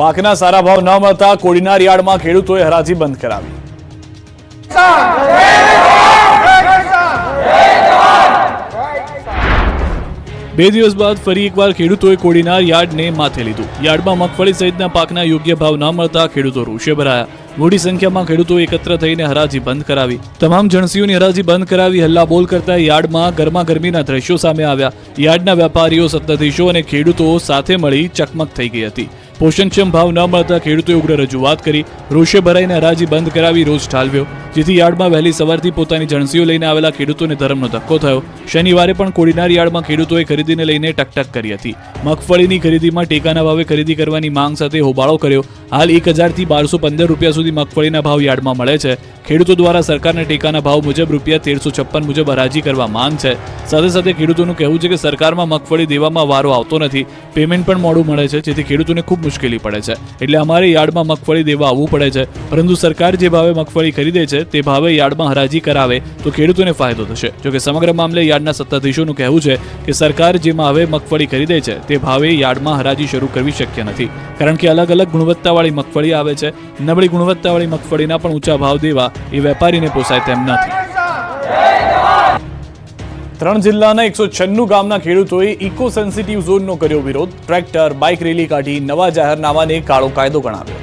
પાકના સારા ભાવ ન મળતા કોડીનાર યાર્ડમાં ખેડૂતોએ હરાજી બંધ કરાવી. બે દિવસ બાદ ફરી એકવાર ખેડૂતોએ કોડીનાર યાર્ડને માથે લીધું. યાર્ડમાં મગફળી સહિતના પાકના યોગ્ય ભાવ ન મળતા ખેડૂતો રોષે ભરાયા. મોટી સંખ્યામાં ખેડૂતો એકત્ર થઈને હરાજી બંધ કરાવી. તમામ જણસીઓની હરાજી બંધ કરાવી હલ્લાબોલ કરતા યાર્ડમાં ગરમા ગરમીના દ્રશ્યો સામે આવ્યા. યાર્ડના વેપારીઓ સત્તાધીશો અને ખેડૂતો સાથે મળી ચકમક થઈ ગઈ હતી. પોષણક્ષમ ભાવ ન મળતા ખેડૂતોએ ઉગ્ર રજૂઆત કરી, રોષે ભરાઈને હરાજી બંધ કરાવી રોષ ઠાલવ્યો. જેથી યાર્ડમાં વહેલી સવારથી પોતાની જણસીઓ લઈને આવેલા ખેડૂતોને ધરમનો ધક્કો થયો. શનિવારે પણ કોડીનાર યાર્ડમાં ખેડૂતોએ ખરીદીને લઈને ટકટક કરી હતી. મગફળીની ખરીદીમાં ટેકાના ભાવે ખરીદી કરવાની માંગ સાથે હોબાળો કર્યો. હાલ એક હજારથી બારસો પંદર રૂપિયા સુધી મગફળીના ભાવ યાર્ડમાં મળે છે. ખેડૂતો દ્વારા સરકારના ટેકાના ભાવ મુજબ રૂપિયા તેરસો છપ્પન મુજબ હરાજી કરવા માંગ છે. સાથે સાથે ખેડૂતોનું કહેવું છે કે સરકારમાં મગફળી દેવામાં વારો આવતો નથી. પેમેન્ટ પણ મોડું મળે છે, જેથી ખેડૂતોને ખૂબ મુશ્કેલી પડે છે. એટલે અમારે યાર્ડમાં મગફળી દેવા આવવું પડે છે. પરંતુ સરકાર જે ભાવે મગફળી ખરીદે છે, તે ભાવે યાર્ડમાં હરાજી કરાવે તો ખેડૂતોને ફાયદો થશે. જોકે સમગ્ર મામલે યાર્ડના સત્તાધીશોનું કહેવું છે કે સરકાર જે ભાવે મગફળી ખરીદે છે, તે ભાવે યાર્ડમાં હરાજી શરૂ કરવી શક્ય નથી. કારણ કે અલગ અલગ ગુણવત્તાવાળી મગફળી આવે છે. નબળી ગુણવત્તાવાળી મગફળીના પણ ઊંચા ભાવ દેવા એ વેપારીને પોસાય તેમ નથી. ત્રણ જિલ્લાના એકસો છન્નું ગામના ખેડૂતોએ ઇકો સેન્સિટિવ ઝોનનો કર્યો વિરોધ. ટ્રેક્ટર, બાઇક રેલી કાઢી નવા જાહેરનામાને કાળો કાયદો ગણાવ્યો.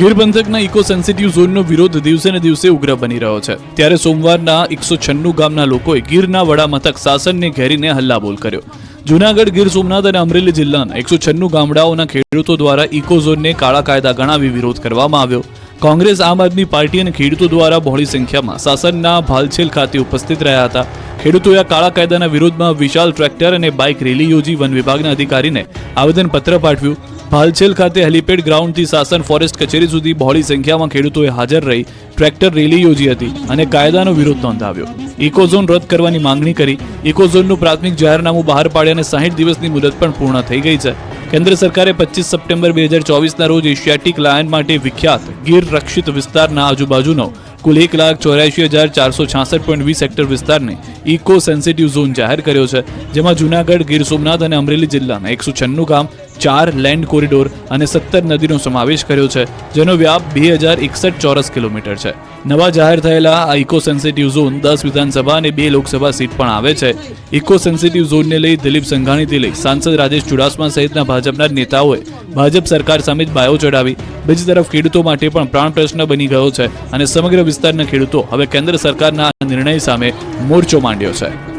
ગીર પંથકના ઇકો સેન્સિટિવ ઝોનનો વિરોધ દિવસે ને દિવસે ઉગ્ર બની રહ્યો છે. ત્યારે સોમવારના એકસો છન્નું ગામના લોકોએ ગીરના વડા મથક શાસનને ઘેરીને હલ્લાબોલ કર્યો. જૂનાગઢ, ગીર સોમનાથ અને અમરેલી જિલ્લાના એકસો છન્નું ગામડાઓના ખેડૂતો દ્વારા ઇકો ઝોનને કાળા કાયદા ગણાવી વિરોધ કરવામાં આવ્યો. કોંગ્રેસ આમ આદમી પાર્ટી અને ખેડૂતો દ્વારા બહોળી સંખ્યામાં સાસનના ભાલછેલ ખાતે ઉપસ્થિત રહ્યા હતા. ખેડૂતોએ કાળા કાયદાના વિરોધમાં વિશાલ ટ્રેક્ટર અને બાઇક રેલી યોજી વન વિભાગના અધિકારીને આવેદનપત્ર પાઠવ્યું. ભાલછેલ ખાતે હેલીપેડ ગ્રાઉન્ડથી સાસણ ફોરેસ્ટ કચેરી સુધી બહોળી સંખ્યામાં ખેડૂતોએ હાજર રહી ટ્રેક્ટર રેલી યોજી હતી અને કાયદાનો વિરોધ નોંધાવ્યો. ઇકોઝોન રદ કરવાની માંગણી કરી. ઇકોઝોનનું પ્રાથમિક જાહેરનામું બહાર પાડ્યા અને સાહીઠ દિવસની મુદત પણ પૂર્ણ થઈ ગઈ છે. કેન્દ્ર સરકારે પચીસ સપ્ટેમ્બર બે હજાર ચોવીસના રોજ એશિયાટિક લાયન માટે વિખ્યાત ગીર રક્ષિત વિસ્તારના આજુબાજુનો કુલ એક લાખ ચોર્યાસી હજાર ચારસો છાસઠ પોઈન્ટ વીસ હેક્ટર વિસ્તારને ઇકો સેન્સિટિવ ઝોન જાહેર કર્યો છે, જેમાં જૂનાગઢ, ગીર સોમનાથ અને અમરેલી જિલ્લાના એકસો છન્નું ગામ ચાર લેન્ડ કોરિડોર અને સત્તર નદીનો સમાવેશ કર્યો છે, જેનો વ્યાપ બે હજાર એકસઠ ચોરસ કિલોમીટર છે. નવા જાહેર થયેલા આ ઇકો સેન્સિટિવ ઝોન દસ વિધાનસભા અને બે લોકસભા સીટ પણ આવે છે. ઇકો સેન્સિટિવ ઝોનને લઈ દિલીપ સંઘાણીથી લઈ સાંસદ રાજેશ ચુડાસમા સહિતના ભાજપના નેતાઓએ ભાજપ સરકાર સામે જ બાયો ચડાવી બીજી તરફ ખેડૂતો માટે પણ પ્રાણ પ્રશ્ન બની ગયો છે અને સમગ્ર વિસ્તારના ખેડૂતો હવે કેન્દ્ર સરકારના નિર્ણય સામે મોરચો માંડ્યો છે.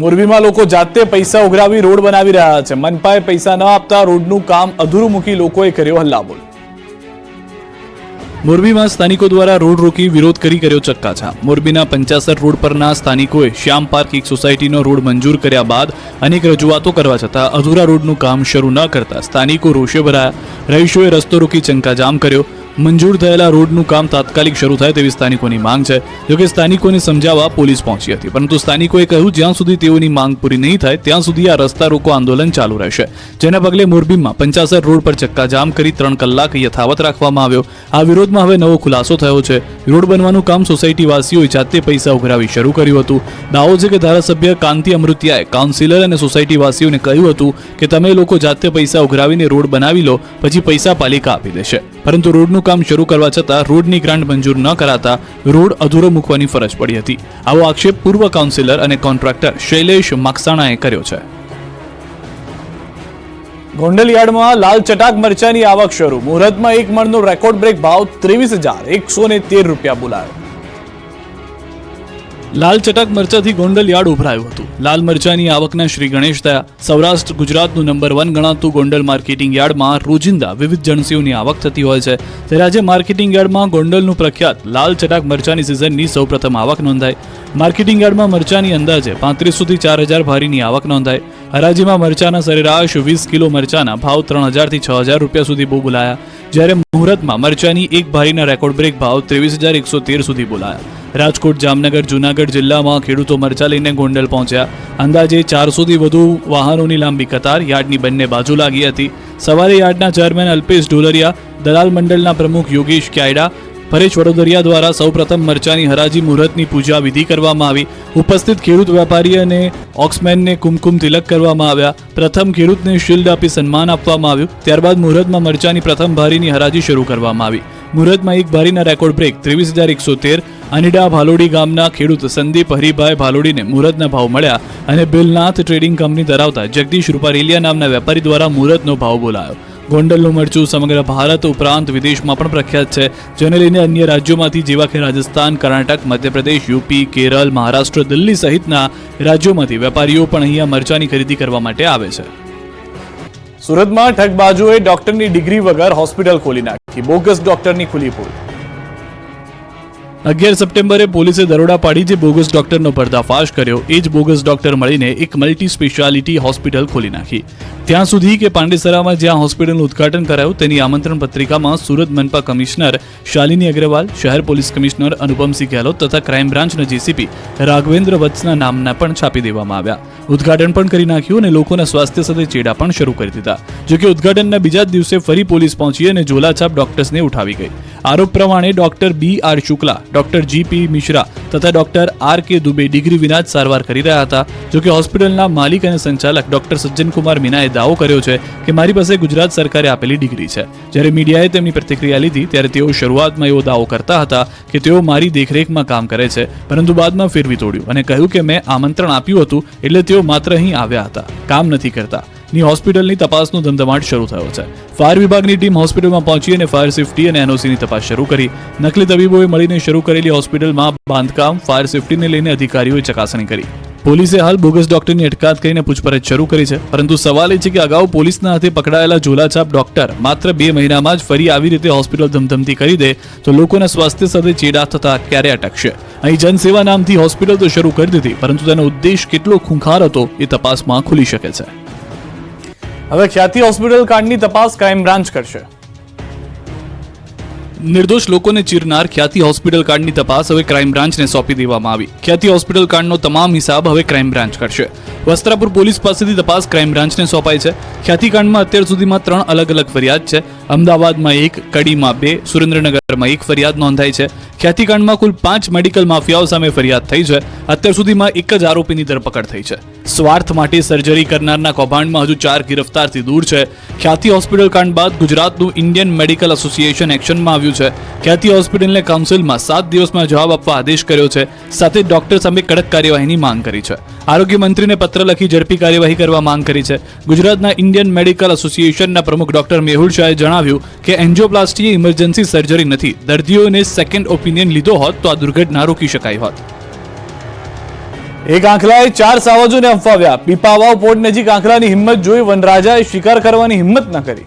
મોરબીમાં લોકો જાતે પૈસા ઉઘરાવી રોડ બનાવી રહ્યા છે. મનપાએ પૈસા ન આપતા રોડનું કામ અધૂરું મૂકી લોકોએ કર્યો હલ્લાબોલ. મોરબીમાં સ્થાનિકો દ્વારા રોડ રોકી વિરોધ કરી કર્યો ચક્કાછા મોરબીના પંચાસર રોડ પરના સ્થાનિકોએ શ્યામ પાર્ક એક સોસાયટીનો રોડ મંજૂર કર્યા બાદ અનેક રજૂઆતો કરવા છતાં અધૂરા રોડનું કામ શરૂ ન કરતા સ્થાનિકો રોષે ભરાયા. રહીશોએ રસ્તો રોકી ચંકાજામ કર્યો. મંજૂર થયેલા રોડનું કામ તાત્કાલિક શરૂ થાય તેવી સ્થાનિકોની માંગ છે. જોકે સ્થાનિકોને સમજાવવા પોલીસ પહોંચી હતી, પરંતુ સ્થાનિકોએ કહ્યું, જ્યાં સુધી તેઓની માંગ પૂરી નહીં થાય, ત્યાં સુધી આ રસ્તા રોકો આંદોલન ચાલુ રહેશે. જેના પગલે મોરબીમાં પંચાસર રોડ પર ચક્કાજામ કરી ત્રણ કલાક યથાવત રાખવામાં આવ્યો. આ વિરોધમાં હવે નવો ખુલાસો થયો છે. રોડ બનવાનું કામ સોસાયટી વાસીઓએ જાતે પૈસા ઉઘરાવી શરૂ કર્યું હતું. દાવો છે કે ધારાસભ્ય કાંતિ અમૃતિયાએ કાઉન્સિલર અને સોસાયટી વાસીઓને કહ્યું હતું કે, તમે લોકો જાતે પૈસા ઉઘરાવીને રોડ બનાવી લો, પછી પૈસા પાલિકા આપી દેશે. પરંતુ રોડનું કામ શરૂ કરવા છતાં રોડની ગ્રાન્ટ મંજૂર ન કરાતા રોડ અધૂરો મૂકવાની ફરજ પડી હતી. આવો આક્ષેપ પૂર્વ કાઉન્સિલર અને કોન્ટ્રાક્ટર શૈલેષ મકસાણાએ કર્યો છે. ગોંડલ યાર્ડમાં લાલ ચટાક મરચાની આવક શરૂ. મુહૂર્તમાં એક મણનો રેકોર્ડ બ્રેક ભાવ ત્રેવીસ હજાર એકસો ને તેર રૂપિયા બોલાયો. લાલ ચટાક મરચાથી ગોંડલ યાર્ડ ઉભરાયું હતું. લાલ મરચાની આવકના શ્રી ગણેશ થયા સૌરાષ્ટ્ર ગુજરાતનું નંબર વન ગણાતું ગોંડલ માર્કેટિંગ યાર્ડમાં રોજિંદા વિવિધ જણસીઓની આવક થતી હોય છે. ત્યારે આજે માર્કેટિંગ યાર્ડમાં ગોંડલનું પ્રખ્યાત લાલ ચટાક મરચાની સિઝનની સૌપ્રથમ આવક નોંધાઈ. માર્કેટિંગ યાર્ડમાં મરચાની અંદાજે પાંત્રીસોથી ચાર હજાર ભારીની આવક નોંધાઈ. હરાજીમાં મરચાના સરેરાશ વીસ કિલો મરચાના ભાવ ત્રણ હજારથી છ હજાર રૂપિયા સુધી બહુ બોલાયા. જ્યારે મુહૂર્તમાં મરચાની એક ભારીના રેકોર્ડ બ્રેક ભાવ ત્રેવીસ હજાર એકસો તેર સુધી બોલાયા. રાજકોટ, જામનગર, જૂનાગઢ જિલ્લામાં ખેડૂતો મરચા લઈને ગોંડલ પહોંચ્યા. અંદાજે ચારસોથી વધુ વાહનોની લાંબી કતાર યાર્ડની બંને બાજુ લાગી હતી. સવારે યાર્ડના ચેરમેન અલ્પેશ ઢોલરિયા, દલાલ મંડળના પ્રમુખ યોગેશ ક્યાયડા, પરેશ વડોદરિયા દ્વારા સૌપ્રથમ મરચાની હરાજી મુહૂર્તની પૂજા વિધિ કરવામાં આવી. ઉપસ્થિત ખેડૂત વેપારી અને ઓક્સમેનને કુમકુમ તિલક કરવામાં આવ્યા. પ્રથમ ખેડૂતને શિલ્ડ આપી સન્માન આપવામાં આવ્યું. ત્યારબાદ મુહૂર્તમાં મરચાની પ્રથમ ભારીની હરાજી શરૂ કરવામાં આવી. મુહૂર્તમાં એક ભારીના રેકોર્ડ બ્રેક, ત્રેવીસ હજાર એકસો તેર, અનિડા ભાલોડી ગામના ખેડૂત સંદીપ હરિભાઈ ભાલોડીને મુહૂર્તના ભાવ મળ્યા અને બિલનાથ ટ્રેડિંગ કંપની ધરાવતા જગદીશ રૂપારેલિયા નામના વેપારી દ્વારા મુહૂર્તનો ભાવ બોલાયો. ગોંડલનું મરચું સમગ્ર ભારત ઉપરાંત વિદેશમાં પણ પ્રખ્યાત છે, જેને લઈને અન્ય રાજ્યોમાંથી જેવા કે રાજસ્થાન, કર્ણાટક, મધ્યપ્રદેશ, યુપી, કેરળ, મહારાષ્ટ્ર, દિલ્હી સહિતના રાજ્યોમાંથી વેપારીઓ પણ અહીંયા મરચાની ખરીદી કરવા માટે આવે છે. સુરતમાં ઠગબાજોએ ડોક્ટરની ડિગ્રી વગર હોસ્પિટલ ખોલી નાખી. બોગસ ડોક્ટરની ખુલી પોલ અગિયાર સપ્ટેમ્બરે પોલીસે દરોડા પાડી જે બોગસ ડોક્ટરનો પર્દાફાશ કર્યો. એ જ બોગસ ડોક્ટર મળીને એક મલ્ટી સ્પેશિયાલિટી હોસ્પિટલ ખોલી નાખી. ત્યાં સુધી કે પાંડેસરામાં જ્યાં હોસ્પિટલનું ઉદ્ઘાટન કરાયું, તેની આમંત્રણ પત્રિકામાં સુરત મનપા કમિશનર શાલિની અગ્રવાલ, શહેર પોલીસ કમિશનર અનુપમસિંહ ગેહલોત તથા ક્રાઇમ બ્રાન્ચના જેસીપી રાઘવેન્દ્ર વત્સના નામના પણ છાપી દેવામાં આવ્યા. ઉદ્ઘાટન પણ કરી નાખ્યું અને લોકોના સ્વાસ્થ્ય સાથે ચેડા પણ શરૂ કરી દીધા. જોકે ઉદ્ઘાટનના બીજા જ દિવસે ફરી પોલીસ પહોંચી અને ઝોલાછાપ ડોક્ટર્સને ઉઠાવી ગઈ. આરોપ પ્રમાણે doctor B R Shukla doctor GP Mishra તથા doctor R K Dubey degree વિના જ સારવાર કરી રહ્યા હતા. જોકે હોસ્પિટલના માલિક અને સંચાલક ડોક્ટર સજ્જનકુમાર મીનાએ દાવો કર્યો છે કે મારી પાસે ગુજરાત સરકારે આપેલી ડિગ્રી છે. જ્યારે મીડિયાએ તેમની પ્રતિક્રિયા લીધી, ત્યારે તેઓ શરૂઆતમાં એવો દાવો કરતા હતા કે તેઓ મારી દેખરેખમાં કામ કરે છે, પરંતુ બાદમાં ફેરવી તોડ્યું અને કહ્યું કે મેં આમંત્રણ આપ્યું હતું એટલે તેઓ માત્ર અહીં આવ્યા હતા. કામ નથી કરતા. ની હોસ્પિટલની તપાસનો ધમધમાટ શરૂ થયો છે. ફાયર વિભાગની ટીમ હોસ્પિટલમાં પહોંચી અને ફાયર સેફટી અને એનઓસીની તપાસ શરૂ કરી. નકલી તબીબોએ મળીને શરૂ કરેલી હોસ્પિટલમાં બાંધકામ, ફાયર સેફટીને લઈને અધિકારીઓએ ચકાસણી કરી. પોલીસે હાલ બોગસ ડોક્ટરની અટકાત કરીને પૂછપરછ શરૂ કરી છે. પરંતુ સવાલ એ છે કે અગાઉ પોલીસના હાથે પકડાયેલા ઝોલાછાપ ડોક્ટર માત્ર બે મહિનામાં જ ફરી આવી રીતે હોસ્પિટલ ધમધમતી કરી દે, તો લોકોના સ્વાસ્થ્ય સાથે ચેડા થતા ક્યારે અટકશે? અહીં જનસેવા નામથી હોસ્પિટલ તો શરૂ કરી દીધી, પરંતુ તેનો ઉદ્દેશ કેટલો ખૂંખાર હતો એ તપાસમાં ખુલી શકે છે. હવે ખ્યાતિ હોસ્પિટલ કાંડની તપાસ ક્રાઇમ બ્રાન્ચ કરશે. નિર્દોષ લોકોને ચીરનાર ખ્યાતિ હોસ્પિટલ કાંડની તપાસ હવે ક્રાઇમ બ્રાન્ચને સોંપી દેવામાં આવી. ખ્યાતિ હોસ્પિટલ કાંડનો તમામ હિસાબ હવે ક્રાઇમ બ્રાન્ચ કરશે. વસ્ત્રાપુર પોલીસ પાસેથી તપાસ ક્રાઇમ બ્રાન્ચને સોંપાઈ છે. ખ્યાતિ કાંડમાં અત્યાર સુધીમાં ત્રણ અલગ અલગ ફરિયાદ છે. અમદાવાદમાં એક, કડીમાં બે, સુરેન્દ્રનગરમાં એક ફરિયાદ નોંધાઈ છે. ખ્યાતિકાંડમાં કુલ પાંચ મેડિકલ માફિયાઓ સામે ફરિયાદ થઈ છે. અત્યાર સુધીમાં એક જ આરોપીની ધરપકડ થઈ છે. સ્વાર્થ માટે સર્જરી કરનારના કૌભાંડમાં હજુ ચાર ગિરફતારથી દૂર છે. ખ્યાતિ હોસ્પિટલ કાંડ બાદ ગુજરાતનું ઇન્ડિયન મેડિકલ એસોસિએશન એક્શનમાં આવ્યું છે. ખ્યાતિ હોસ્પિટલને કાઉન્સિલમાં સાત દિવસમાં જવાબ આપવા આદેશ કર્યો છે. સાથે ડોક્ટર સામે કડક કાર્યવાહીની માંગ કરી છે. આરોગ્ય મંત્રીને પત્ર લખી ઝડપી કાર્યવાહી કરવા માંગ કરી છે. ગુજરાતના ઇન્ડિયન મેડિકલ એસોસિએશનના પ્રમુખ ડોક્ટર મેહુલ શાહે જણાવ્યું કે એન્જિયોપ્લાસ્ટી ઇમરજન્સી સર્જરી નથી. દર્દીઓને સેકન્ડ ઓપિનિયન લીધો હોત તો આ દુર્ઘટના રોકી શકાઈ હોત. એક આંખલાએ ચાર સાવજોને અફવાવ્યા. પીપાવાવ પોર્ટ નજીક આંખલાની હિંમત જોઈ વનરાજાએ શિકાર કરવાની હિંમત ન કરી.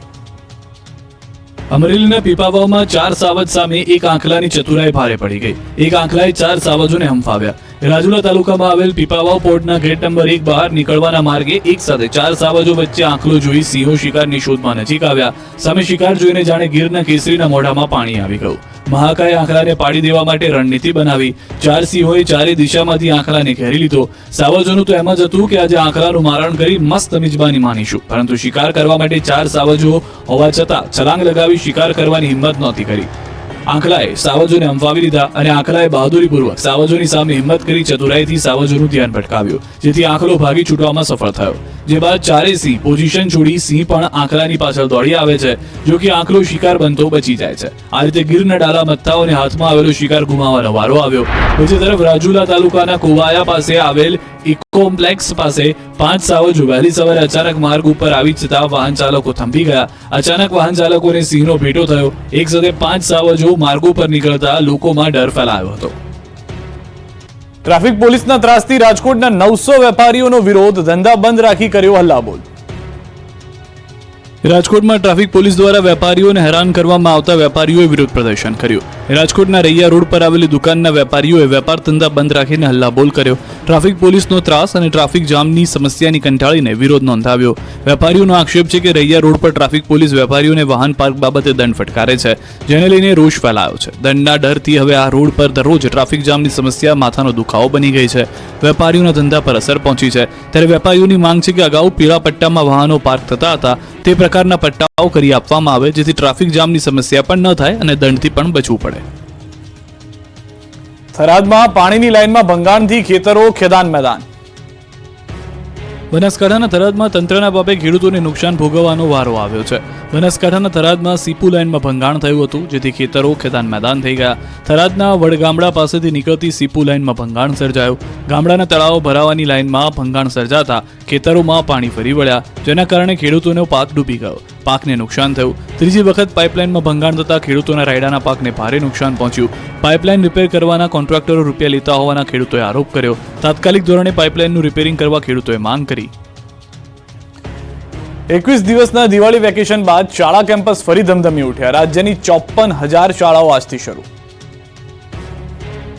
અમરેલીના પીપાવાવમાં ચાર સાવજ સામે એક આંખલાની ચતુરાઈ ભારે પડી ગઈ. એક આંખલાએ ચાર સાવજોને હંફાવ્યા. રાજુલા તાલુકામાં આવેલ પીપાવાવ પોર્ટના ગેટ નંબર એક બહાર નીકળવાના માર્ગે એક સાથે ચાર સાવજો વચ્ચે આંખલો જોઈ સિંહો શિકારની શોધમાં નજીક આવ્યા. સામે શિકાર જોઈને જાણે ગીરના કેસરીના મોઢામાં પાણી આવી ગયું. મહાકાય આંખલાને પાડી દેવા માટે રણનીતિ બનાવી. ચાર સિંહોએ ચારે દિશામાંથી આંખલાને ઘેરી લીધો. સાવજોનું તો એમ જ હતું કે આજે આંખલાનું મારણ કરી મસ્ત મિજબાની માનીશું. પરંતુ શિકાર કરવા માટે ચાર સાવજો હોવા છતાં છલાંગ લગાવી શિકાર કરવાની હિંમત નહોતી કરી. આંખલાએ સાવજોને અંફાવી લીધા અને આંખલાએ બહાદુરીપૂર્વક સાવજોની સામે હિંમત કરી ચતુરાઈથી સાવજોનું ધ્યાન ભટકાવ્યું, જેથી આંખલો ભાગી છૂટવામાં સફળ થયો. જે બાદ ચારે સિંહ પોઝિશન છોડી સિંહ પણ આંખલાની પાછળ દોડી આવે છે, જો કે આંખલો શિકાર બનતો બચી જાય છે. આ રીતે ગીરના ડાલા મથ્થાઓને હાથમાં આવેલો શિકાર ગુમાવવાનો વારો આવ્યો. બીજી તરફ રાજુલા તાલુકાના કોવાયા પાસે આવેલ ઇકોમ્પ્લેક્સ પાસે પાંચ સાવજો વહેલી સવારે અચાનક માર્ગ ઉપર આવી જતા વાહન ચાલકો થંભી ગયા. અચાનક વાહન ચાલકોને સિંહનો ભેટો થયો. એક સાથે પાંચ સાવજો માર્ગ ઉપર નીકળતા લોકોમાં ડર ફેલાયો હતો. ટ્રાફિક પોલીસના ત્રાસથી રાજકોટના નવસો વેપારીઓનો વિરોધ, ધંધા બંધ રાખી કર્યો હલ્લાબોલ. રાજકોટમાં ટ્રાફિક પોલીસ દ્વારા વેપારીઓને હેરાન કરવામાં આવતા વેપારીઓએ વિરોધ પ્રદર્શન કર્યું. રાજકોટના રૈયા રોડ પર આવેલી દુકાનના વેપારીઓએ વેપાર ધંધા બંધ રાખીને હલ્લાબોલ કર્યો. ટ્રાફિક પોલીસનો ત્રાસ અને ટ્રાફિક જામની સમસ્યાની કંટાળીને વિરોધ નોંધાવ્યો. વેપારીઓનો આક્ષેપ છે કે રૈયા રોડ પર ટ્રાફિક પોલીસ વેપારીઓને વાહન પાર્ક બાબતે દંડ ફટકારે છે, જેને લઈને રોષ ફેલાયો છે. દંડના ડરથી હવે આ રોડ પર દરરોજ ટ્રાફિક જામની સમસ્યા માથાનો દુખાવો બની ગઈ છે. વેપારીઓના ધંધા પર અસર પહોંચી છે. ત્યારે વેપારીઓની માંગ છે કે અગાઉ પીળા પટ્ટામાં વાહનો પાર્ક થતા હતા, તે પ્રકારના પટ્ટાઓ કરી આપવામાં આવે, જેથી ટ્રાફિક જામની સમસ્યા પણ ન થાય અને દંડથી પણ બચવું પડે. થરાદમાં પાણીની લાઇનમાં ભંગાણથી ખેતરો ખેદાન મેદાન. બનાસકાંઠાના થરાદમાં તંત્રના બાબે ખેડૂતોને નુકસાન ભોગવવાનો વારો આવ્યો છે. બનાસકાંઠાના થરાદમાં સીપુ લાઇનમાં ભંગાણ થયું હતું, જેથી ખેતરો ખેતાન મેદાન થઈ ગયા. થરાદના વડગામડા પાસેથી નીકળતી સીપુ લાઇનમાં ભંગાણ સર્જાયું. ગામડાના તળાવો ભરાવાની લાઇનમાં ભંગાણ સર્જાતા ખેતરોમાં પાણી ફરી વળ્યા, જેના કારણે ખેડૂતોનો પાક ડૂબી ગયો. પાકને નુકસાન થયું. ત્રીજી વખત પાઇપલાઇનમાં ભંગાણ થતા ખેડૂતોના રાયડાના પાકને ભારે નુકસાન પહોંચ્યું. પાઇપલાઇન રિપેર કરવાના કોન્ટ્રાક્ટરો રૂપિયા લેતા હોવાના ખેડૂતોએ આરોપ કર્યો. તાત્કાલિક ધોરણે પાઇપલાઇનનું રિપેરિંગ કરવા ખેડૂતોએ માંગ કરી. એકવીસ દિવસના દિવાળી વેકેશન બાદ શાળા કેમ્પસ ફરી ધમધમી ઉઠ્યા. રાજ્યની ચોપન હજાર શાળાઓ આજથી શરૂ.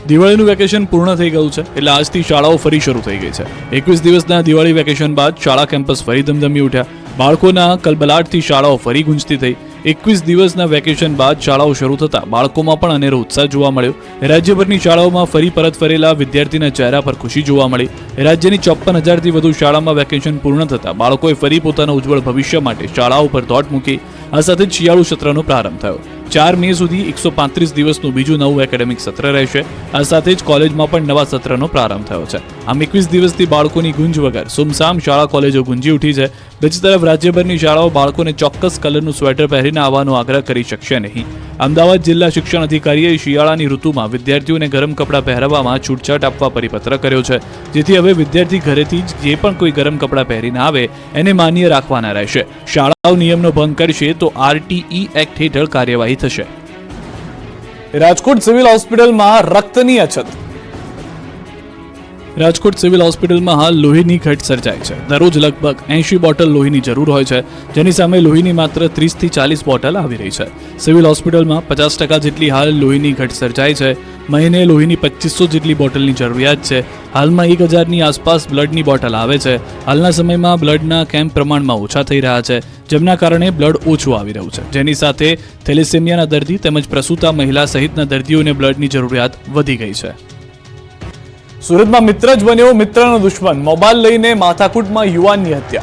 દિવાળીનું વેકેશન પૂર્ણ થઈ ગયું છે, એટલે આજથી શાળાઓ ફરી શરૂ થઈ ગઈ છે. એકવીસ દિવસના દિવાળી વેકેશન બાદ શાળા કેમ્પસ ફરી ધમધમી ઉઠ્યા. બાળકોના કલબલાટથી શાળાઓ ફરી ગુંજતી થઈ. એકવીસ દિવસના વેકેશન બાદ શાળાઓ શરૂ થતાં બાળકોમાં પણ અનેરો ઉત્સાહ જોવા મળ્યો. રાજ્યભરની શાળાઓમાં ફરી પરત ફરેલા વિદ્યાર્થીના ચહેરા પર ખુશી જોવા મળી. રાજ્યની ચોપ્પન હજારથી વધુ શાળામાં વેકેશન પૂર્ણ થતાં બાળકોએ ફરી પોતાના ઉજ્જવળ ભવિષ્ય માટે શાળાઓ પર દોટ મૂકી. આ સાથે જ શિયાળુ સત્રનો પ્રારંભ થયો. ચાર મે સુધી એકસો પાંત્રીસ દિવસનું બીજું નવું એકેડેમિક સત્ર રહેશે. આ સાથે જ કોલેજમાં પણ નવા સત્રનો પ્રારંભ થયો છે. આમ એકવીસ દિવસથી બાળકોની ગુંજ વગર. સુમસામ શાળા કોલેજો ગુંજી ઉઠી છે. બીજી તરફ રાજ્યભરની શાળાઓ બાળકોને ચોક્કસ કલરનું સ્વેટર પહેરીને આવવાનો આગ્રહ કરી શકશે નહીં. અમદાવાદ જિલ્લા શિક્ષણ અધિકારીએ શિયાળાની ઋતુમાં વિદ્યાર્થીઓને ગરમ કપડાં પહેરવામાં છૂટછાટ આપવા પરિપત્ર કર્યો છે. જેથી હવે વિદ્યાર્થી ઘરેથી જ જે પણ કોઈ ગરમ કપડાં પહેરીને આવે, એને માન્ય રાખવાના રહેશે. શાળાઓ નિયમનો ભંગ કરશે તો આરટીઈ એક્ટ હેઠળ કાર્યવાહી થશે. રાજકોટ સિવિલ હોસ્પિટલમાં રક્તની અછત. રાજકોટ સિવિલ હોસ્પિટલમાં હાલ લોહીની ઘટ સર્જાય છે. દરરોજ લગભગ એંશી બોટલ લોહીની જરૂર હોય છે, જેની સામે લોહીની માત્ર ત્રીસથી ચાલીસ બોટલ આવી રહી છે. સિવિલ હોસ્પિટલમાં પચાસ ટકા જેટલી હાલ લોહીની ઘટ સર્જાય છે. મહિને લોહીની પચીસો જેટલી બોટલની જરૂરિયાત છે. હાલમાં એક હજારની આસપાસ બ્લડની બોટલ આવે છે. હાલના સમયમાં બ્લડના કેમ્પ પ્રમાણમાં ઓછા થઈ રહ્યા છે, જેમના કારણે બ્લડ ઓછું આવી રહ્યું છે. જેની સાથે થેલેસેમિયાના દર્દી તેમજ પ્રસૂતા મહિલા સહિતના દર્દીઓને બ્લડની જરૂરિયાત વધી ગઈ છે. સુરતમાં મિત્ર જ બન્યો મિત્રનો દુશ્મન. મોબાઈલ લઈને માથાકૂટમાં યુવાનની હત્યા.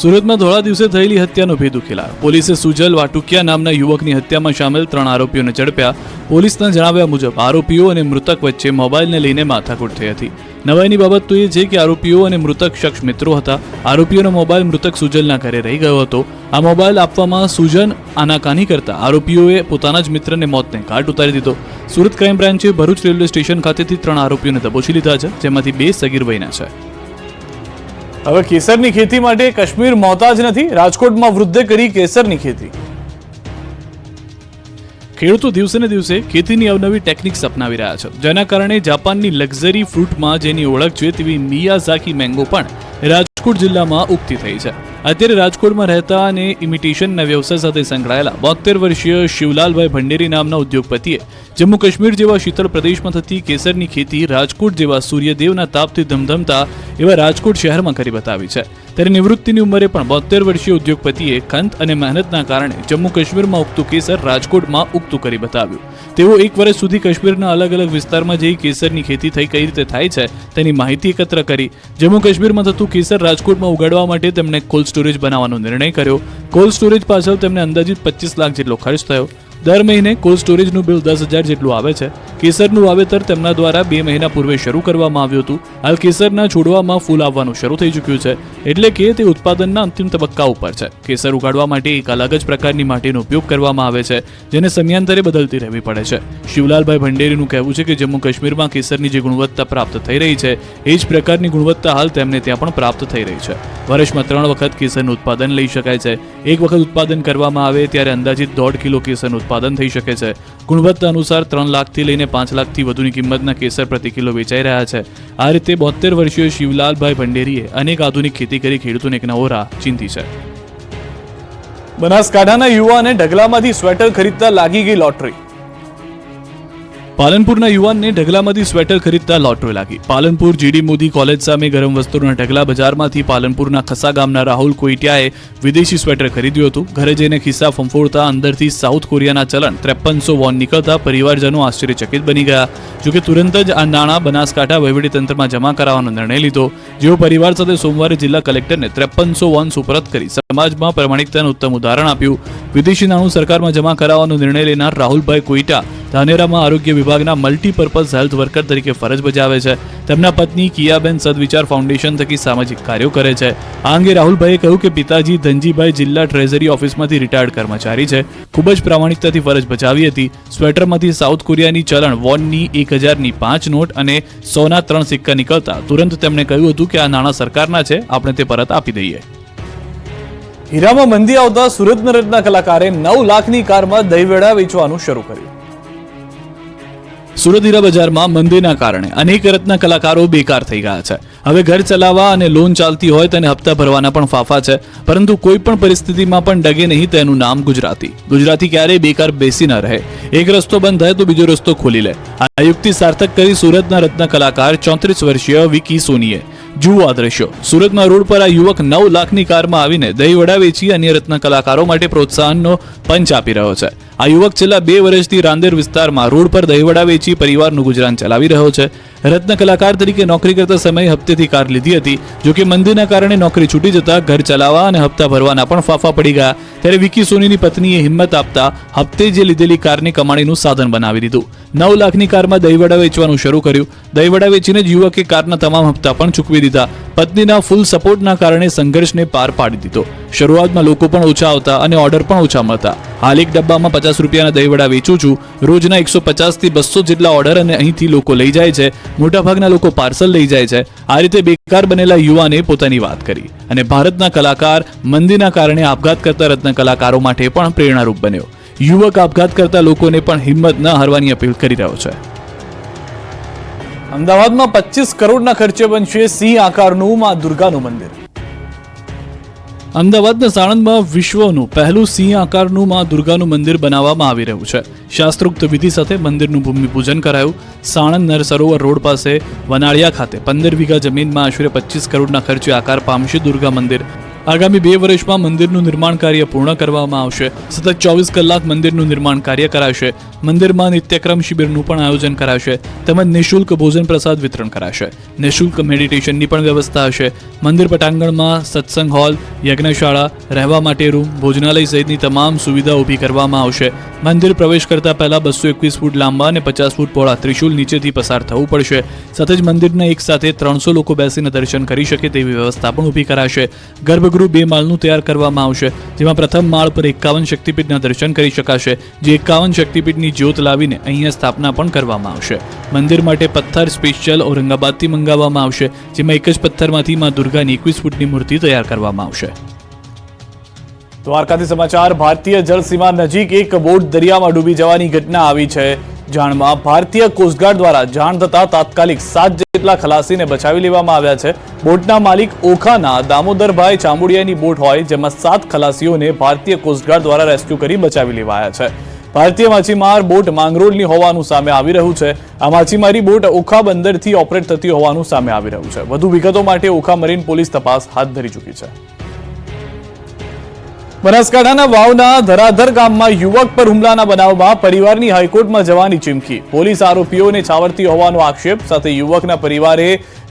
સુરતમાં ધોળા દિવસે થયેલી હત્યાનો ભેદ ઉકેલાયો. પોલીસે સુજલ વાટુકિયા નામના યુવકની હત્યામાં સામેલ ત્રણ આરોપીઓને ઝડપ્યા. પોલીસના જણાવ્યા મુજબ, આરોપીઓ અને મૃતક વચ્ચે મોબાઈલને લઈને માથાકૂટ થઈ હતી. નવાઈની બાબત તો એ છે કે આરોપીઓ અને મૃતક શખ્સ મિત્રો હતા. આરોપીઓનો મોબાઈલ મૃતક સુજલના ઘરે રહી ગયો હતો. આ મોબાઈલ આપવામાં સુજન આનાકાની કરતા આરોપીઓએ પોતાના જ મિત્રને મોતને ઘાટ ઉતારી દીધો. સુરત ક્રાઇમ બ્રાન્ચે ભરૂચ રેલવે સ્ટેશન ખાતેથી ત્રણ આરોપીઓને દબોચી લીધા છે, જેમાંથી બે સગીર વયના છે. હવે કેસરની ખેતી માટે કાશ્મીર મોહતાજ નથી, રાજકોટમાં વૃદ્ધે કરી કેસરની ખેતી. ખેડૂતો દિવસે ને દિવસે ખેતીની અવનવી ટેકનિક્સ અપનાવી રહ્યા છે. જેના કારણે જાપાનની લક્ઝરી ફ્રૂટમાં જેની ઓળખ છે તેવી મિયાઝાકી મેંગો પણ રાજકોટ જિલ્લામાં ઉગતી થઈ છે. અત્યારે રાજકોટમાં રહેતા અને ઇમિટેશનના વ્યવસાય સાથે સંકળાયેલા બોતેર વર્ષીય શિવલાલભાઈ ભંડેરી નામના ઉદ્યોગપતિએ જમ્મુ કાશ્મીર જેવા શીતળ પ્રદેશમાં થતી કેસરની ખેતી રાજકોટ જેવા સૂર્યદેવના તાપથી ધમધમતા એવા રાજકોટ શહેરમાં કરી બતાવી છે. ત્યારે નિવૃત્તિની ઉંમરે પણ બોતેર વર્ષીય ઉદ્યોગપતિએ ખંત અને મહેનતના કારણે જમ્મુ કાશ્મીરમાં ઉગતું કેસર રાજકોટમાં ઉગતું કરી બતાવ્યું. તેઓ એક વર્ષ સુધી કાશ્મીરના અલગ અલગ વિસ્તારમાં જઈ કેસરની ખેતી થઈ કઈ રીતે થાય છે તેની માહિતી એકત્ર કરી. જમ્મુ કાશ્મીરમાં થતું કેસર રાજકોટમાં ઉગાડવા માટે તેમણે કોલ્ડ સ્ટોરેજ બનાવવાનો નિર્ણય કર્યો. કોલ્ડ સ્ટોરેજ પાછળ તેમને અંદાજિત પચીસ લાખ જેટલો ખર્ચ થયો. દર મહિને કોલ્ડ સ્ટોરેજનું બિલ દસ હજાર જેટલું આવે છે. કેસરનું વાવેતર તેમના દ્વારા બે મહિના પૂર્વે શરૂ કરવામાં આવ્યું હતું. હાલ કેસરના છોડવામાં ફૂલ આવવાનું શરૂ થઈ ચૂક્યું છે. એટલે કે તે ઉત્પાદનના અંતિમ તબક્કા ઉપર છે. કેસર ઉગાડવા માટે એક અલગ જ પ્રકારની માટીનો ઉપયોગ કરવામાં આવે છે, જેને સમયાંતરે બદલતી રહેવી પડે છે. શિવલાલભાઈ ભંડેરીનું કહેવું છે કે જમ્મુ કાશ્મીરમાં કેસરની જે ગુણવત્તા પ્રાપ્ત થઈ રહી છે, એ જ પ્રકારની ગુણવત્તા હાલ તેમને ત્યાં પણ પ્રાપ્ત થઈ રહી છે. વર્ષમાં ત્રણ વખત કેસરનું ઉત્પાદન લઈ શકાય છે. એક વખત ઉત્પાદન કરવામાં આવે ત્યારે અંદાજિત દોઢ કિલો કેસરનું ઉત્પાદન થઈ શકે છે. ગુણવત્તા અનુસાર ત્રણ લાખથી લઈને પાંચ લાખથી વધુની કિંમતના કેસર પ્રતિ કિલો વેચાઈ રહ્યા છે. આ રીતે બોતેર વર્ષીય શિવલાલભાઈ ભંડેરીએ અનેક આધુનિક ખેતી કરી ખેડૂતોને એક નવો રાહ ચિંતી છે. બનાસકાંઠાના યુવાને ઢગલામાંથી સ્વેટર ખરીદતા લાગી ગઈ લોટરી. પાલનપુરના યુવાનને ઢગલામાંથી સ્વેટર ખરીદતા લોટરી લાગી. પાલનપુર જીડી મોદી કોલેજ સામે ગરમ વસ્તુના ઢગલા બજારમાંથી પાલનપુરના ખસા ગામના રાહુલ કોઈટિયાએ વિદેશી સ્વેટર ખરીદ્યું હતું. ઘરે જઈને ખિસ્સા ફંફોડતા અંદરથી સાઉથ કોરિયાના ચલણ ત્રેપનસો વોન નીકળતા પરિવારજનો આશ્ચર્યચકિત બની ગયા. જોકે તુરંત જ આ નાણાં બનાસકાંઠા વહીવટીતંત્રમાં જમા કરાવવાનો નિર્ણય લીધો. જેઓ પરિવાર સાથે સોમવારે જિલ્લા કલેક્ટરને ત્રેપનસો વોન સુપરત કરી સમાજમાં પ્રમાણિકતાનું ઉત્તમ ઉદાહરણ આપ્યું. વિદેશી નાણું સરકારમાં જમા કરાવવાનો નિર્ણય લેનાર રાહુલભાઈ કોઈટા ધાનેરામાં આરોગ્ય વિભાગના મલ્ટીપર્પઝ હેલ્થ વર્કર તરીકે ફરજ બજાવે છે. તેમના પત્ની કિયાબેન સદવિચાર ફાઉન્ડેશન થકી સામાજિક કાર્યો કરે છે. આ અંગે રાહુલભાઈએ કહ્યું કે પિતાજી ધનજીભાઈ જિલ્લા ટ્રેઝરી ઓફિસમાંથી રિટાયર્ડ કર્મચારી છે. ખૂબ જ પ્રામાણિકતાથી ફરજ બજાવી હતી. સ્વેટરમાંથી સાઉથ કોરિયાની ચલણ વોનની એક હજારની પાંચ નોટ અને સોના ત્રણ સિક્કા નીકળતા તુરંત તેમણે કહ્યું હતું કે આ નાણાં સરકારના છે. આપણે તે પરત આપી દઈએ. હીરામાં મંદી આવતા સુરત નરજના કલાકારે નવ લાખની કારમાં દહીવડા વેચવાનું શરૂ કર્યું. સુરત હીરા બજારમાં મંદીના કારણે અનેક રત્ન કલાકારો બેકાર થઈ ગયા છે. હવે ઘર ચલાવવા અને લોન ચાલતી હોય તેને હપ્તા ભરવાના પણ ફાફા છે, પરંતુ કોઈ પણ પરિસ્થિતિમાં પણ ડગે નહીં તેનું નામ ગુજરાતી. ગુજરાતી ક્યારેય બેકાર બેસી ન રહે. એક રસ્તો બંધ થાય તો બીજો રસ્તો ખોલી લે. આ યુક્તિ સાર્થક કરી સુરતના રત્ન કલાકાર ચોત્રીસ વર્ષીય વિકી સોનીએ. જુઓ આ દ્રશ્યો. સુરતમાં રોડ પર આ યુવક નવ લાખની કારમાં આવીને દહીં વડા વેચી અન્ય રત્ન કલાકારો માટે પ્રોત્સાહનનો પંચ આપી રહ્યો છે. આ યુવક છેલ્લા બે વર્ષથી રાંદેર વિસ્તારમાં રોડ પર દહીવડા વેચી પરિવારનું ગુજરાન ચલાવી રહ્યો છે. રત્ન કલાકાર તરીકે નોકરી કરતા સમયે હપ્તેથી કાર લીધી હતી. જો કે મંદીના કારણે નોકરી છૂટી જતા ઘર ચલાવવા અને હપ્તા ભરવાના પણ ફાફા પડી ગયા. ત્યારે વિકી સોનીની પત્નીએ હિંમત આપતા હપ્તે જે લીધેલી કારની કમાણીનું સાધન બનાવી દીધું. નવ લાખની કારમાં દહીંવડા વેચવાનું શરૂ કર્યું. દહીવડા વેચીને જ યુવકે કારના તમામ હપ્તા પણ ચૂકવી દીધા. પત્નીના ફૂલ સપોર્ટના કારણે સંઘર્ષને પાર પાડી દીધો. શરૂઆતમાં લોકો પણ ઓછા આવતા અને ઓર્ડર પણ ઓછા મળતા. હાલ એક ડબ્બામાં પચાસ રૂપિયાના દહીંવડા વેચું છું. રોજના એકસો પચાસથી બસો જેટલા ઓર્ડર અને અહીંથી લોકો લઈ જાય છે. મોટાભાગના લોકો પાર્સલ લઈ જાય છે. આ રીતે બેકાર બનેલા યુવાને પોતાની વાત કરી અને ભારતના કલાકાર મંદીના કારણે આપઘાત કરતા રત્ન કલાકારો માટે પણ પ્રેરણારૂપ બન્યો. યુવક આપઘાત કરતા લોકોને પણ હિંમત ન હારવાની અપીલ કરી રહ્યો છે. અમદાવાદમાં પચીસ કરોડના ખર્ચે બનશે સિંહ આકારનું મા દુર્ગાનું મંદિર. અમદાવાદના સાણંદમાં વિશ્વનું પહેલું સિંહ આકારનું માં દુર્ગાનું મંદિર બનાવવામાં આવી રહ્યું છે. શાસ્ત્રોક્ત વિધિ સાથે મંદિરનું ભૂમિપૂજન કરાયું. સાણંદ નરસરોવર રોડ પાસે વનાળિયા ખાતે પંદર વીઘા જમીનમાં આશરે પચીસ કરોડના ખર્ચે આકાર પામશે દુર્ગા મંદિર. આગામી બે વર્ષમાં મંદિરનું નિર્માણ કાર્ય પૂર્ણ કરવામાં આવશે. સતત ચોવીસ કલાક મંદિરનું નિર્માણ કાર્ય કરાશે. મંદિરમાં નિત્યક્રમ શિબિરનું પણ આયોજન કરાશે. તેમજ નિઃશુલ્ક ભોજન પ્રસાદ વિતરણ કરાશે. નિઃશુલ્ક મેડિટેશનની પણ વ્યવસ્થા હશે. મંદિર પટાંગણમાં સત્સંગ હોલ, યજ્ઞશાળા, રહેવા માટે રૂમ, ભોજનાલય સહિતની તમામ સુવિધા ઊભી કરવામાં આવશે. મંદિર પ્રવેશ કરતા પહેલા બસો એકવીસ ફૂટ લાંબા અને પચાસ ફૂટ પહોળા ત્રિશુલ નીચેથી પસાર થવું પડશે. સાથે જ મંદિરના એક સાથે ત્રણસો લોકો બેસીને દર્શન કરી શકે તેવી વ્યવસ્થા પણ ઊભી કરાશે. ગર્ભગૃહ બે માળનું તૈયાર કરવામાં આવશે, જેમાં પ્રથમ માળ પર એકાવન શક્તિપીઠના દર્શન કરી શકાશે, જે એકાવન શક્તિપીઠની જ્યોત લાવીને અહીંયા સ્થાપના પણ કરવામાં આવશે. મંદિર માટે પથ્થર સ્પેશિયલ ઔરંગાબાદથી મંગાવવામાં આવશે, જેમાં એક જ પથ્થરમાંથી માં દુર્ગાની એકવીસ ફૂટની મૂર્તિ તૈયાર કરવામાં આવશે. દ્વારકાથી સમાચાર, ભારતીય જળસીમા નજીક એક બોટ દરિયામાં ડૂબી જવાની ઘટના આવી છે. જાણમાં ભારતીય કોસ્ટગાર્ડ દ્વારા જાણ થતા તાત્કાલિક સાત જેટલા ખલાસીને બચાવી લેવામાં આવ્યા છે? બોટના માલિક ઓખાના દામોદરભાઈ ચામુડિયાની બોટ હોય, જેમાં સાત ખલાસીઓને ભારતીય કોસ્ટગાર્ડ દ્વારા રેસ્ક્યુ કરી બચાવી લેવાયા છે. ભારતીય માછીમાર બોટ માંગરોળની હોવાનું સામે આવી રહ્યું છે. આ માછીમારી બોટ ઓખા બંદરથી ઓપરેટ થતી હોવાનું સામે આવી રહ્યું છે. વધુ વિગતો માટે ઓખા મરીન પોલીસ તપાસ હાથ ધરી ચૂકી છે. બનાસકાંઠાના વાવના ધરાધર ગામમાં યુવક પર હુમલાના બનાવમાં પરિવારની હાઈકોર્ટમાં જવાની ચીમકી. પોલીસ આરોપીઓને છાવરતી હોવાનો આક્ષેપ સાથે યુવકના પરિવારે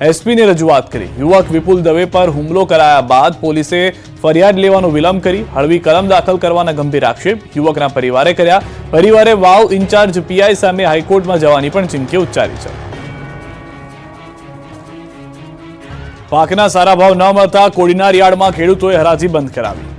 એસપીને રજૂઆત કરી. યુવક વિપુલ દવે પર હુમલો કરાયા બાદ પોલીસે ફરિયાદ લેવાનો વિલંબ કરી હળવી કલમ દાખલ કરવાના ગંભીર આક્ષેપ યુવકના પરિવારે કર્યા. પરિવારે વાવ ઇન્ચાર્જ પીઆઈ સામે હાઈકોર્ટમાં જવાની પણ ચીમકી ઉચ્ચારી છે. પાકના સારા ભાવ ન મળતા કોડીનાર યાર્ડમાં ખેડૂતોએ હરાજી બંધ કરાવી.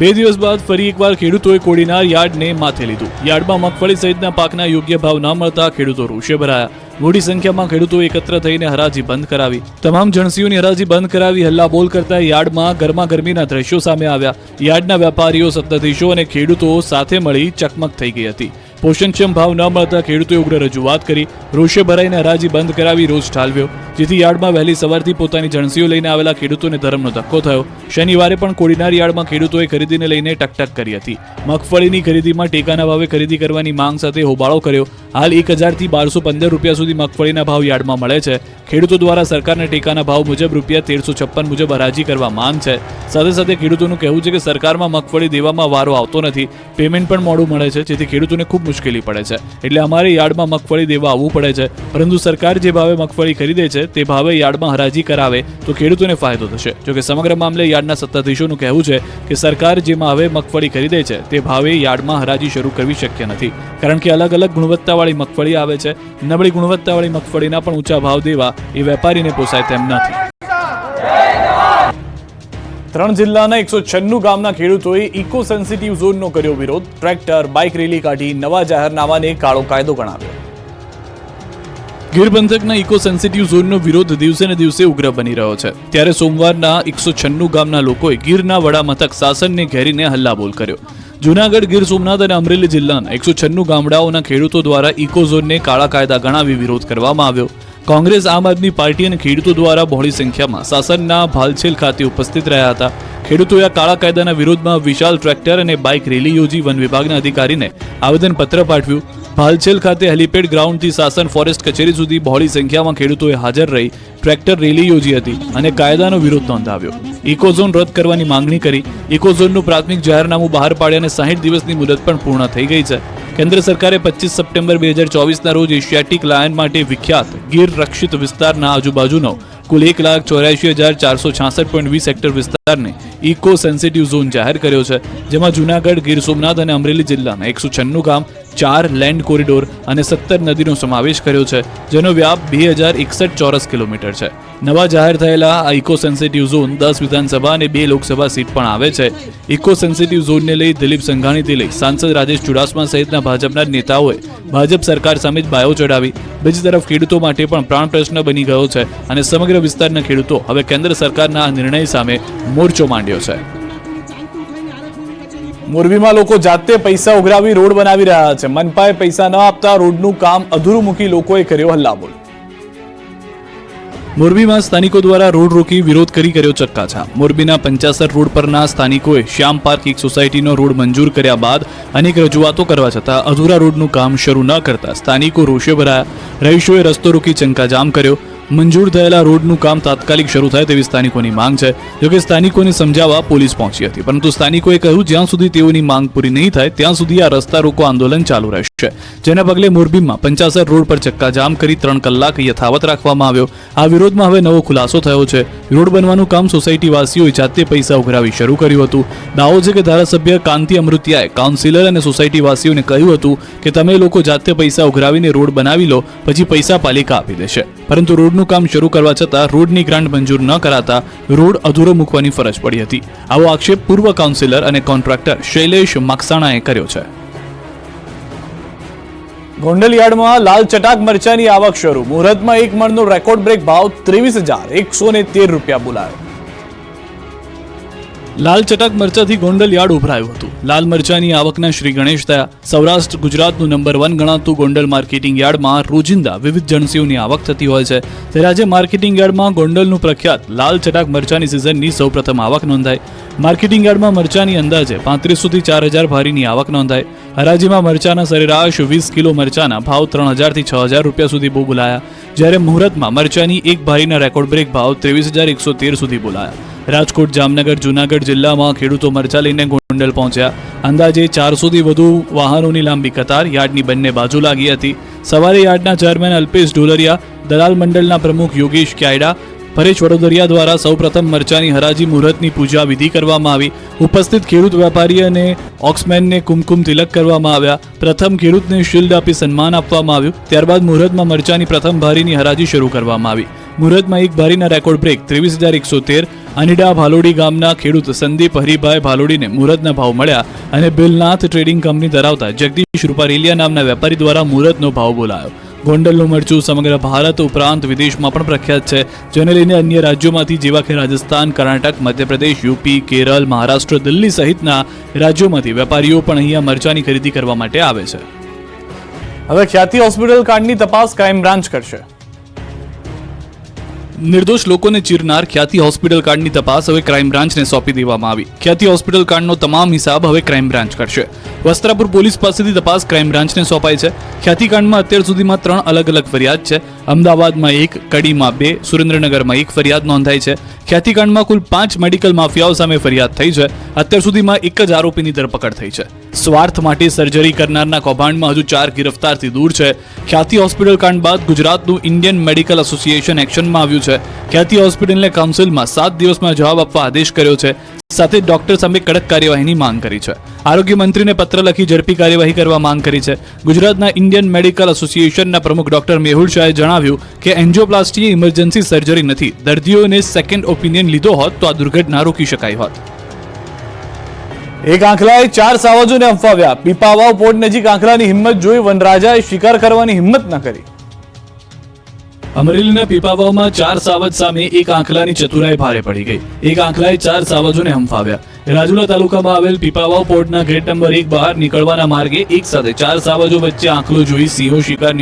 બે દિવસ બાદ ફરી એકવાર ખેડૂતોએ કોડીનાર યાર્ડને માથે લીધું. યાર્ડમાં મગફળી સહિતના પાકના યોગ્ય ભાવ ન મળતા ખેડૂતો રોષે ભરાયા. મોટી સંખ્યામાં ખેડૂતો એકત્ર થઈને હરાજી બંધ કરાવી. તમામ જણસીઓની હરાજી બંધ કરાવી હલ્લાબોલ કરતા યાર્ડમાં ગરમા ગરમીના દ્રશ્યો સામે આવ્યા. યાર્ડના વેપારીઓ સત્તાધીશો અને ખેડૂતો સાથે મળી ચકમક થઈ ગઈ હતી. પોષણક્ષમ ભાવ ન મળતા ખેડૂતોએ ઉગ્ર રજૂઆત કરી, રોષે ભરાઈને હરાજી બંધ કરાવી રોજ ઠાલવ્યો. જેથી યાર્ડમાં વહેલી સવારથી પોતાની જણસીઓ લઈને આવેલા ખેડૂતોને ધરમનો ધક્કો થયો. શનિવારે પણ કોડીનાર યાર્ડમાં ખેડૂતોએ ખરીદીને લઈને ટકટક કરી હતી. મગફળીની ખરીદીમાં ટેકાના ભાવે ખરીદી કરવાની માંગ સાથે હોબાળો કર્યો. હાલ એક હજારથી બારસો પંદર રૂપિયા સુધી મગફળીના ભાવ યાર્ડમાં મળે છે. ખેડૂતો દ્વારા સરકારના ટેકાના ભાવ મુજબ રૂપિયા તેરસો છપ્પન મુજબ હરાજી કરવા માંગ છે. સાથે સાથે ખેડૂતોનું કહેવું છે કે સરકારમાં મગફળી દેવામાં વારો આવતો નથી. પેમેન્ટ પણ મોડું મળે છે, જેથી ખેડૂતોને ખૂબ મુશ્કેલી પડે છે. એટલે અમારે યાર્ડમાં મગફળી દેવા આવવું પડે છે. પરંતુ સરકાર જે ભાવે મગફળી ખરીદે છે, તે ભાવે યાર્ડમાં હરાજી કરાવે, તો ખેડૂતોને ફાયદો થશે. જોકે સમગ્ર મામલે યાર્ડના સત્તાધીશોનું કહેવું છે કે સરકાર જે ભાવે મગફળી ખરીદે છે, તે ભાવે યાર્ડમાં હરાજી શરૂ કરવી શક્ય નથી. કારણ કે અલગ અલગ ગુણવત્તાવાળી મગફળી આવે છે. નબળી ગુણવત્તાવાળી મગફળીના પણ ઊંચા ભાવ દેવા એ વેપારીને પોસાય તેમ નથી. ત્રણ જિલ્લાના એકસો છન્નું ગામના ખેડૂતોએ ઇકો સેન્સિટિવ ઝોનનો કર્યો વિરોધ. ટ્રેક્ટર, બાઇક રેલી કાઢી નવા જાહેરનામાને કાળો કાયદો ગણાવ્યો. ગીર પંથકના ઇકો સેન્સિટિવ ઝોનનો વિરોધ દિવસે ને દિવસે ઉગ્ર બની રહ્યો છે. ત્યારે સોમવારના એકસો છન્નું ગામના લોકોએ ગીરના વડા મથક સાસનને ઘેરીને હલ્લાબોલ કર્યો. જૂનાગઢ, ગીર સોમનાથ અને અમરેલી જિલ્લાના એકસો છન્નું ગામડાઓના ખેડૂતો દ્વારા ઇકો ઝોનને કાળા કાયદા ગણાવી વિરોધ કરવામાં આવ્યો. કોંગ્રેસ આમ આદમી પાર્ટી અને ખેડૂતો દ્વારા બહોળી સંખ્યામાં શાસનના ભાલછેલ ખાતે ઉપસ્થિત રહ્યા હતા. ખેડૂતોએ કાળા કાયદાના વિરોધમાં વિશાળ ટ્રેક્ટર અને બાઇક રેલી યોજી વન વિભાગના અધિકારીને આવેદનપત્ર પાઠવ્યું. ભાલછેલ ખાતે હેલીપેડ ગ્રાઉન્ડથી સાસન ફોરેસ્ટ કચેરી સુધી બહોળી સંખ્યામાં ખેડૂતોએ હાજર રહી ટ્રેક્ટર રેલી યોજી હતી અને કાયદાનો વિરોધ નોંધાવ્યો. ઇકોઝોન રદ કરવાની માંગણી કરી. ઇકોઝોનનું પ્રાથમિક જાહેરનામું બહાર પાડ્યા અને સાહીઠ દિવસની મુદત પણ પૂર્ણ થઈ ગઈ છે. કેન્દ્ર સરકારે પચીસ સપ્ટેમ્બર બે હજાર ચોવીસના રોજ એશિયાટિક લાયન માટે વિખ્યાત ગીર રક્ષિત વિસ્તારના આજુબાજુનો કુલ એક લાખ ચોર્યાસી હજાર ચારસો છાસઠ પોઈન્ટ વીસ હેક્ટર વિસ્તારને ઇકો સેન્સિટિવ ઝોન જાહેર કર્યો છે, જેમાં જૂનાગઢ, ગીર સોમનાથ અને અમરેલી જિલ્લાના એકસો છન્નું ગામ ચાર લેન્ડ કોરિડોર અને સત્તર નદીનો સમાવેશ કર્યો છે, જેનો વ્યાપ બે હજાર એકસઠ ચોરસ કિલોમીટર છે. નવા જાહેર થયેલા આ ઇકો સેન્સિટિવ ઝોન દસ વિધાનસભા અને બે લોકસભા સીટ પણ આવે છે. ઇકો સેન્સિટિવ ઝોનને લઈ દિલીપ સંઘાણીથી લઈ સાંસદ રાજેશ ચુડાસમા સહિતના ભાજપના નેતાઓએ ભાજપ સરકાર સામે જ બાયો ચડાવી બીજી તરફ ખેડૂતો માટે પણ પ્રાણ પ્રશ્ન બની ગયો છે અને સમગ્ર વિસ્તારના ખેડૂતો હવે કેન્દ્ર સરકારના આ નિર્ણય સામે મોરચો માંડ્યો છે. મોરબીમાં લોકો જાતે પૈસા ઉઘરાવી રોડ બનાવી રહ્યા છે. મનપાએ પૈસા ન આપતા રોડનું કામ અધૂરું મૂકી લોકોએ કર્યો હલ્લાબોલ. મોરબીમાં સ્થાનિકો દ્વારા રોડ રોકી વિરોધ કરી કર્યો ચક્કાછા મોરબીના પંચાસર રોડ પરના સ્થાનિકોએ શ્યામ પાર્ક એક સોસાયટીનો રોડ મંજૂર કર્યા બાદ અનેક રજૂઆતો કરવા છતાં અધૂરા રોડનું કામ શરૂ ન કરતા સ્થાનિકો રોષે ભરાયા. રહીશોએ રસ્તો રોકી ચંકાજામ કર્યો. મંજૂર થયેલા રોડનું કામ તાત્કાલિક શરૂ થાય તેવી સ્થાનિકોની માંગ છે જોકે સ્થાનિકોને સમજાવવા પોલીસ પહોંચી હતી. પરંતુ સ્થાનિકોએ કહ્યું, જ્યાં સુધી તેઓની માંગ પૂરી નહીં થાય, ત્યાં સુધી આ રસ્તા રોકો આંદોલન ચાલુ રહેશે. જેના પગલે મોરબીમાં પંચાસર રોડ પર ચક્કાજામ કરી ત્રણ કલાક યથાવત રાખવામાં આવ્યો. આ વિરોધમાં હવે નવો ખુલાસો થયો છે. રોડ બનવાનું કામ સોસાયટી વાસીઓએ જાતે પૈસા ઉઘરાવી શરૂ કર્યું હતું. દાવો છે કે ધારાસભ્ય કાંતિ અમૃતિયાએ કાઉન્સિલર અને સોસાયટીવાસીઓને કહ્યું હતું કે તમે લોકો જાતે પૈસા ઉઘરાવીને રોડ બનાવી લો, પછી પૈસા પાલિકા આપી દેશે. પરંતુ રોડનું કામ શરૂ કરવા છતાં રોડની ગ્રાન્ટ મંજૂર ન કરાતા રોડ અધૂરો મૂકવાની ફરજ પડી હતી. આવો આક્ષેપ પૂર્વ કાઉન્સિલર અને કોન્ટ્રાક્ટર શૈલેષ મકસાણાએ કર્યો છે. ગોંડલયાર્ડમાં લાલ ચટાક મરચાની આવક શરૂ. મુહૂર્તમાં એક મણનો રેકોર્ડ બ્રેક ભાવ ત્રેવીસ હજાર એકસો ને તેર રૂપિયા બોલાયો. લાલ ચટાક મરચાથી ગોંડલ યાર્ડ ઉભરાયું હતું. લાલ મરચાની આવકના શ્રી ગણેશ થયા સૌરાષ્ટ્ર ગુજરાતનું નંબર વન ગણાતું ગોંડલ માર્કેટિંગ યાર્ડમાં રોજિંદા વિવિધ જણસીઓની આવક થતી હોય છે. ત્યારે આજે માર્કેટિંગ યાર્ડમાં ગોંડલનું પ્રખ્યાત લાલ ચટાક મરચાની સિઝનની સૌપ્રથમ આવક નોંધાઈ. માર્કેટિંગ યાર્ડમાં મરચાની અંદાજે પાંત્રીસોથી ચાર હજાર ભારીની આવક નોંધાઈ. હરાજીમાં મરચાના સરેરાશ વીસ કિલો મરચાના ભાવ ત્રણ હજારથી છ હજાર રૂપિયા સુધી બોલાયા. જ્યારે મુહૂર્તમાં મરચાની એક ભારીના રેકોર્ડ બ્રેક ભાવ ત્રેવીસ હજાર એકસો તેર સુધી બોલાયા. રાજકોટ, જામનગર, જૂનાગઢ જિલ્લામાં ખેડૂતો મરચા લઈને ગોંડલ પહોંચ્યા. અંદાજે ચારસોથી વધુ વાહનોની લાંબી કતાર યાર્ડની બંને બાજુ લાગી હતી. સવારે યાર્ડના ચેરમેન અલ્પેશ ઢોલરિયા, દલાલ મંડળના પ્રમુખ યોગેશ ક્યાયડા પરેશ વડોદરિયા દ્વારા સૌપ્રથમ મરચાની હરાજી મુહૂર્તની પૂજા વિધિ કરવામાં આવી. ઉપસ્થિત ખેડૂત વેપારી અને ઓક્સમેનને કુમકુમ તિલક કરવામાં આવ્યા. પ્રથમ ખેડૂતને શિલ્ડ આપી સન્માન આપવામાં આવ્યું. ત્યારબાદ મુહૂર્તમાં મરચાની પ્રથમ ભારીની હરાજી શરૂ કરવામાં આવી. મુહૂર્તમાં એક ભારીના રેકોર્ડ બ્રેક, ત્રેવીસ હજાર એકસો તેર, અનિડા ભાલોડી ગામના ખેડૂત સંદીપ હરિભાઈ ભાલોડીને મુહૂર્તના ભાવ મળ્યા અને બિલનાથ ટ્રેડિંગ કંપની ધરાવતા જગદીશ રૂપારેલિયા નામના વેપારી દ્વારા મુહૂર્તનો ભાવ બોલાયો. ગોંડલનું મરચું સમગ્ર ભારત ઉપરાંત વિદેશમાં પણ પ્રખ્યાત છે. જેને લઈને અન્ય રાજ્યોમાંથી જેવા કે રાજસ્થાન, કર્ણાટક, મધ્યપ્રદેશ, યુપી, કેરળ, મહારાષ્ટ્ર, દિલ્હી સહિતના રાજ્યોમાંથી વેપારીઓ પણ અહીંયા મરચાની ખરીદી કરવા માટે આવે છે. હવે ખ્યાતિ હોસ્પિટલ કાંડની તપાસ ક્રાઇમ બ્રાન્ચ કરશે. નિર્દોષ લોકોને ચીરનાર ખ્યાતિ હોસ્પિટલ કાર્ડની તપાસ હવે ક્રાઇમ બ્રાન્ચને સોંપી દેવામાં આવી. ખ્યાતિ હોસ્પિટલ કાર્ડનો તમામ હિસાબ હવે ક્રાઇમ બ્રાન્ચ કરશે. વસ્ત્રાપુર પોલીસ પાસેથી તપાસ ક્રાઇમ બ્રાન્ચને સોંપાઈ છે. ખ્યાતિ કાંડમાં અત્યાર સુધીમાં ત્રણ અલગ અલગ ફરિયાદ છે. અમદાવાદમાં એક, કડીમાં બે, સુરેન્દ્રનગરમાં એક ફરિયાદ નોંધાઈ છે. ખ્યાતિકાંડમાં કુલ પાંચ મેડિકલ માફિયાઓ સામે ફરિયાદ થઈ છે. અત્યાર સુધીમાં એક જ આરોપીની ધરપકડ થઈ છે. સ્વાર્થ માટે સર્જરી કરનારના કૌભાંડમાં હજુ ચાર ગિરફતારથી દૂર છે. ખ્યાતિ હોસ્પિટલ કાંડ બાદ ગુજરાતનું ઇન્ડિયન મેડિકલ એસોસિએશન એક્શનમાં આવ્યું છે. ખ્યાતિ હોસ્પિટલને કાઉન્સિલમાં સાત દિવસમાં જવાબ આપવા આદેશ કર્યો છે. સાથે ડોક્ટર સામે કડક કાર્યવાહીની માંગ કરી છે. આરોગ્ય મંત્રીને પત્ર લખી ઝડપી કાર્યવાહી કરવા માંગ કરી છે. ગુજરાતના ઇન્ડિયન મેડિકલ એસોસિએશનના પ્રમુખ ડોક્ટર મેહુલ શાહે જણાવ્યું કે એન્જિયોપ્લાસ્ટી ઇમરજન્સી સર્જરી નથી. દર્દીઓને સેકન્ડ ઓપિનિયન લીધો હોત તો આ દુર્ઘટના રોકી શકાઈ હોત. એક આંખલાએ ચાર સાવજોને અંફાવ્યા પીપાવાવ પોર્ટ નજીક આંખલાની હિંમત જોઈ વનરાજાએ શિકાર કરવાની હિંમત ન કરી. અમરેલીના પીપાવાવમાં ચાર સાવજ સામે એક આંખલાની ચતુરાઈ ભારે પડી ગઈ. એક આંખલાએ ચાર સાવજોને હંફાવ્યા. રાજુલા તાલુકામાં આવેલ પીપાવાવ પોર્ટના ગેટ નંબર એક બહાર નીકળવાના માર્ગે એક સાથે ચાર સાવજો વચ્ચે આંખલો જોઈ સિંહો શિકાર